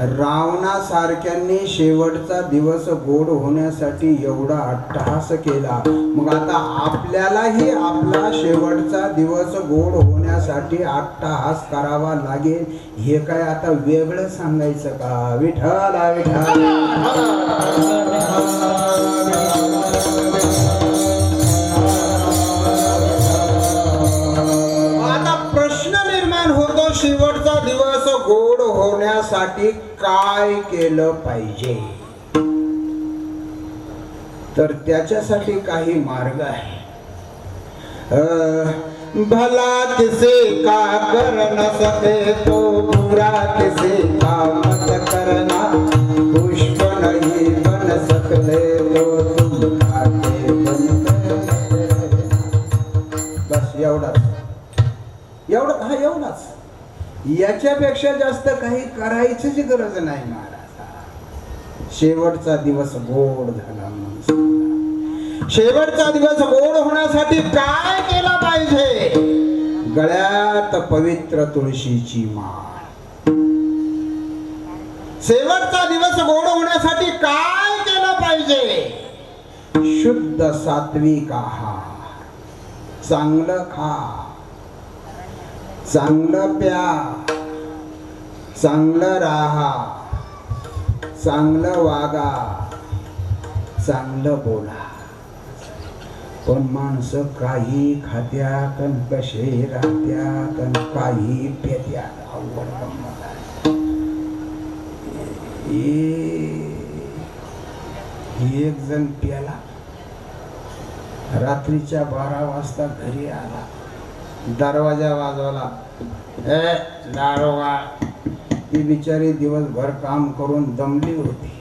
रावणासारख्यांनी शेवटचा दिवस गोड होण्यासाठी एवढा अट्टहास केला. मग आता आपल्यालाही आपला शेवटचा दिवस गोड होण्यासाठी अट्टहास करावा लागेल. हे काय आता वेगळं सांगायचं का? विठ्ठल विठ्ठल. करण्यासाठी काय केलं पाहिजे? तर त्याच्यासाठी काही मार्ग आहे. भला किसे का कर न सके तो बुरा किसे का मत करना पुष्प नहीं बन सकते तो. याच्यापेक्षा जास्त काही करायचीच गरज नाही महाराज. शेवटचा दिवस गोड झाला शेवटचा दिवस गोड होण्यासाठी काय केलं पाहिजे? गळ्यात पवित्र तुळशीची माळ. शेवटचा दिवस गोड होण्यासाठी काय केलं पाहिजे? शुद्ध सात्विक आहार. चांगलं खा. चांगलं प्या. चांगलं राहा. चांगलं वागा. चांगलं बोला. पण माणसं काही खात्या कण कसे राहत्या कण काही पेत्या अवघड एक जण प्याला. रात्रीच्या बारा वाजता घरी आला. दरवाजा वाजवला. ए दारोगा ती बिचारी दिवसभर काम करून दमली होती.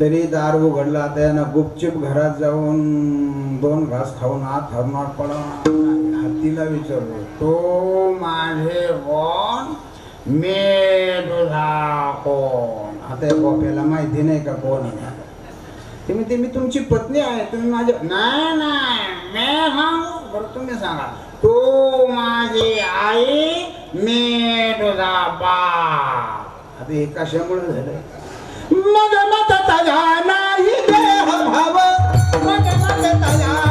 तरी दार उघडला त्यानं गुपचूप घरात जाऊन दोन घास खाऊन आत हरणार पडा हत्तीला विचारलो तो माझे कोण? मे तुझा कोण? आता गोप्याला माहिती नाही का कोण आहे? ते म्हणते मी तुमची पत्नी आहे तुम्ही माझ्या नाही नाही मी सांगू बरं तुम्ही सांगा. तो माझी आई मी तुझा बाप. आता हे कशामुळे झालं? मग मत तया नाही देह भाव मग मत तया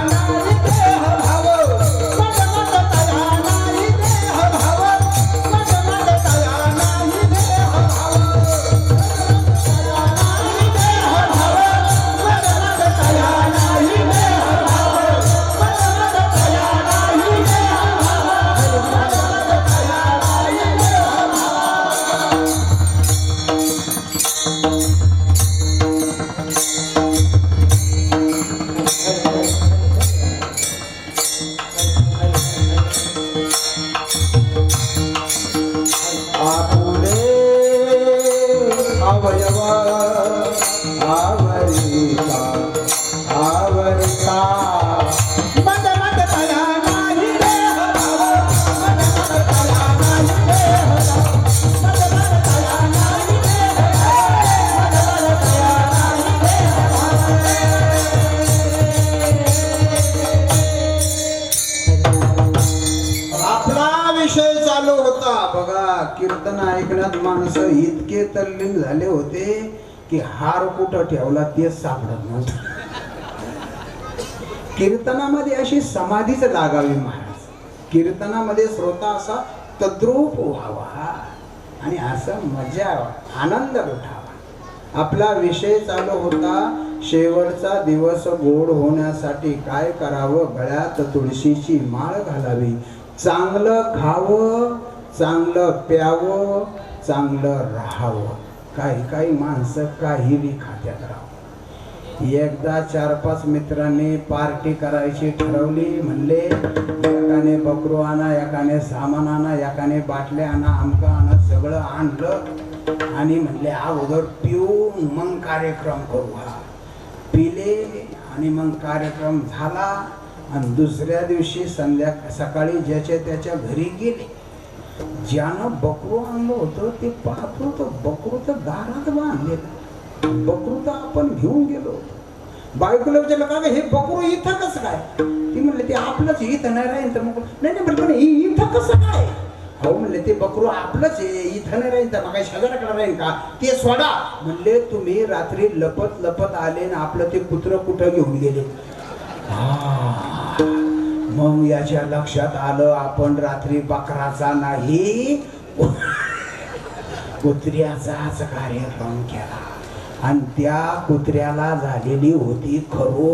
Vai, vai, vai. कीर्तन ऐकण्यात माणसं इतके तल्लीन झाले होते की हार कुठं ठेवला ते सापडत नव्हतं. कीर्तनामध्ये अशी समाधीच लागावी महाराज. कीर्तनामध्ये श्रोता असा तद्रूप व्हावा आणि असं मजा आनंद लुटावा आपला विषय चालू होता शेवटचा दिवस गोड होण्यासाठी काय करावं? गळ्यात तुळशीची माळ घालावी. चांगलं खावं चांगलं प्यावं चांगलं राहावं. काही काही माणसं काही बी खात्यात राहावं. एकदा चार पाच मित्रांनी पार्टी करायची ठरवली म्हणले एकाने बकरू आणा एकाने सामान आणा एकाने बाटल्या आणा आमका आणा सगळं आणलं. आणि म्हणले अगोदर पिऊन मग कार्यक्रम करू हा पिले आणि मग कार्यक्रम झाला. आणि दुसऱ्या दिवशी संध्या सकाळी ज्याच्या त्याच्या घरी गेले. ज्यानं बकरू आणलं होतं ते पाहतो तर बकरू तर दारात बांधलेलं बकरू तर आपण घेऊन गेलो. बायकोला विचारलं का हे बकरू इथं कसं काय? ती म्हणले ते आपलंच इथं नाही राहील. तर मग नाही नाही म्हणलं पण हे इथं कसं काय? हो म्हणले ते बकरू आपलंच आहे इथं नाही राहील. तर मग काही शेजाऱ्याकडे राहील का? ते सोडा. म्हणले तुम्ही रात्री लपत लपत आले ना आपलं ते कुत्र कुठं घेऊन गेले. हा. मग याच्या लक्षात आलं आपण रात्री बकराचा नाही. कुत्र्याचाच कार्यक्रम केला. आणि त्या कुत्र्याला झालेली होती खरो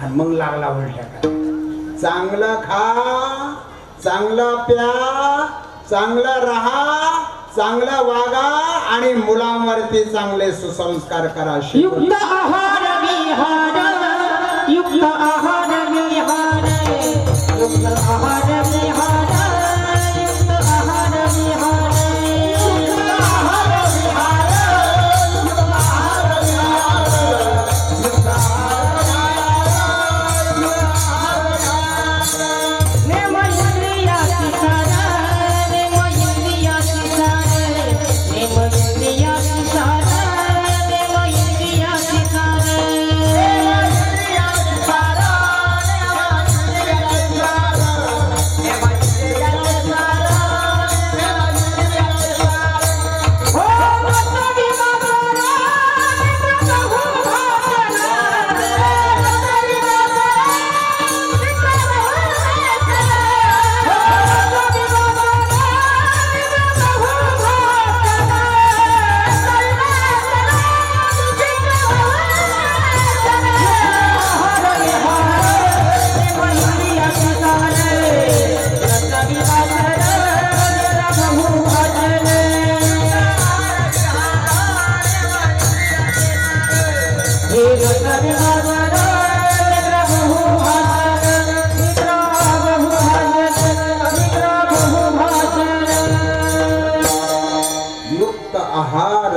आणि मग लागला उलट्या करायला. चांगलं खा चांगलं प्या चांगलं राहा चांगलं वागा आणि मुलांवरती चांगले सुसंस्कार करा. युक्त आहार. युक्त आहार आहार विहार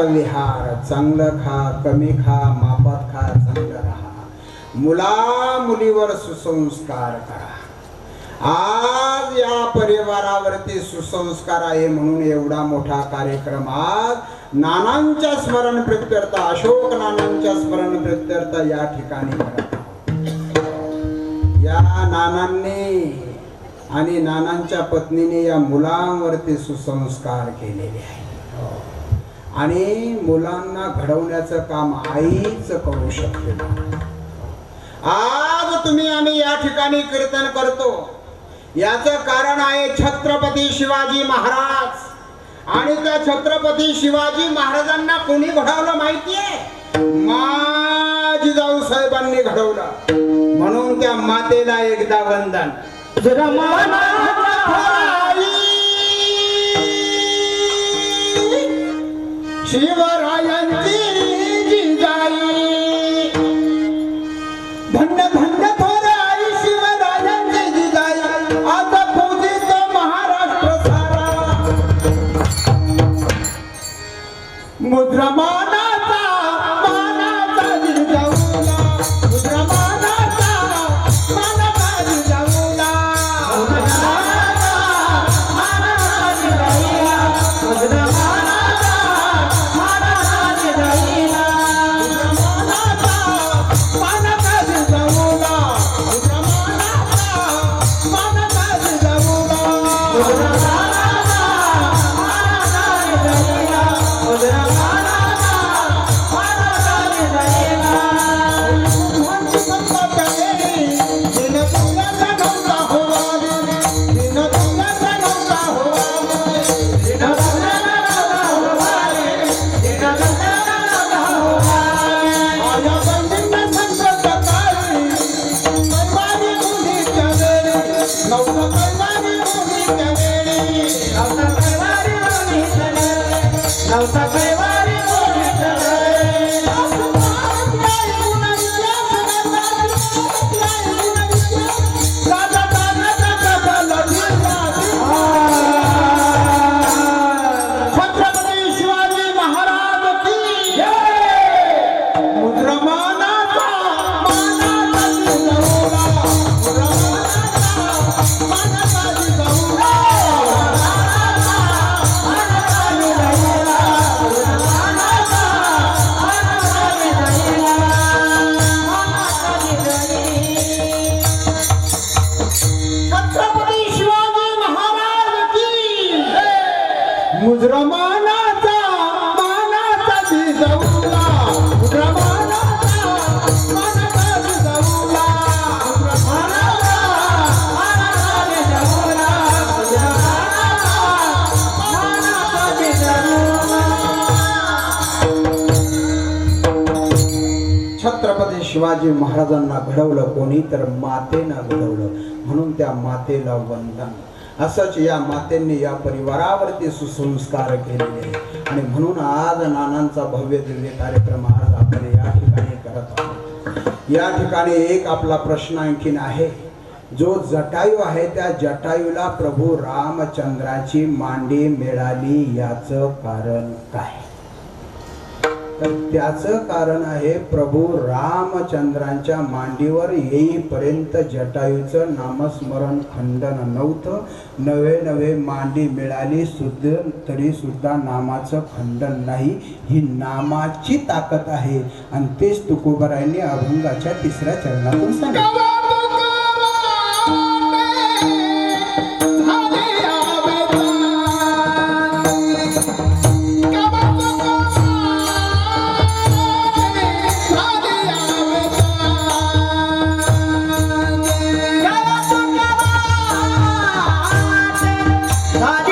विहार चांगलं खा कमी खा मापात खा चांगलं राहा. मुला मुलीवर सुसंस्कार करा. आज या परिवारावरती सुसंस्कार आहे म्हणून एवढा मोठा कार्यक्रम आज नानांच्या स्मरण प्रित्यर्थ अशोक नानांच्या स्मरण प्रित्यर्थ या ठिकाणी करत या नानांनी आणि नानांच्या पत्नीने या मुलांवरती सुसंस्कार केलेले आहेत. आणि मुलांना घडवण्याचं काम आईच करू शकते. आज तुम्ही आम्ही या ठिकाणी कीर्तन करतो. याचं कारण आहे छत्रपती शिवाजी महाराज. आणि त्या छत्रपती शिवाजी महाराजांना कोणी घडवलं माहितीये? माझी जाऊ साहेबांनी घडवलं. म्हणून त्या मातेला एकदा वंदन. शिवरायांची जिजाई. धन्य धन्य. मानाचा मानाचा मानाचा मानाचा छत्रपती शिवाजी महाराजांना घडवलं कोणी? तर मातेनं घडवलं. म्हणून त्या मातेला वंदन. असंच या मातेंनी या परिवारावरती सुसंस्कार केलेले आणि म्हणून आज नानांचा भव्य दिव्य कार्यक्रम आज आपण या ठिकाणी करत आहोत. या ठिकाणी एक आपला प्रश्न आणखीन आहे. जो जटायू आहे त्या जटायूला प्रभू रामचंद्राची मांडी मिळाली याचं कारण काय? तर त्याचं कारण आहे प्रभू रामचंद्रांच्या मांडीवर येईपर्यंत जटायूचं नामस्मरण खंडन नव्हतं. नवे नवे मांडी मिळाली सुद्ध तरी सुद्धा नामाचं खंडन नाही. ही नामाची ताकद आहे. आणि तेच तुकोबरायांनी अभंगाच्या तिसऱ्या चरणातून सांगितलं. God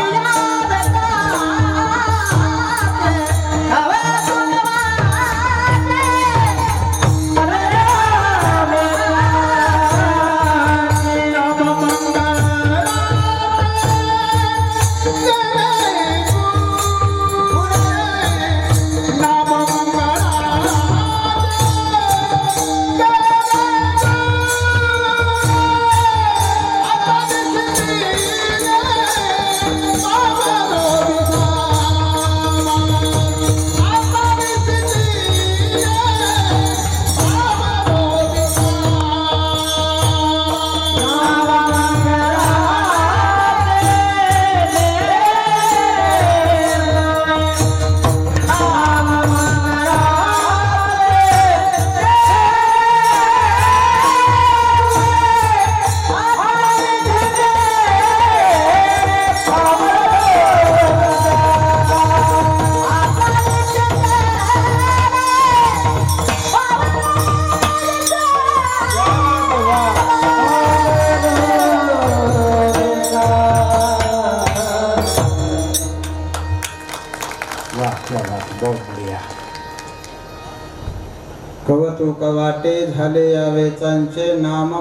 कवतु वाटे झाले या वेचांचे नाम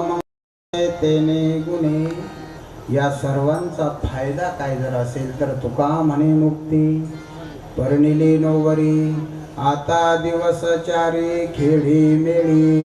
तेने गुणे. या सर्वांचा फायदा काय जर असेल तर तुका म्हणे मुक्ती. पर्णिली नोवरी आता दिवस चारी खेळी मेळी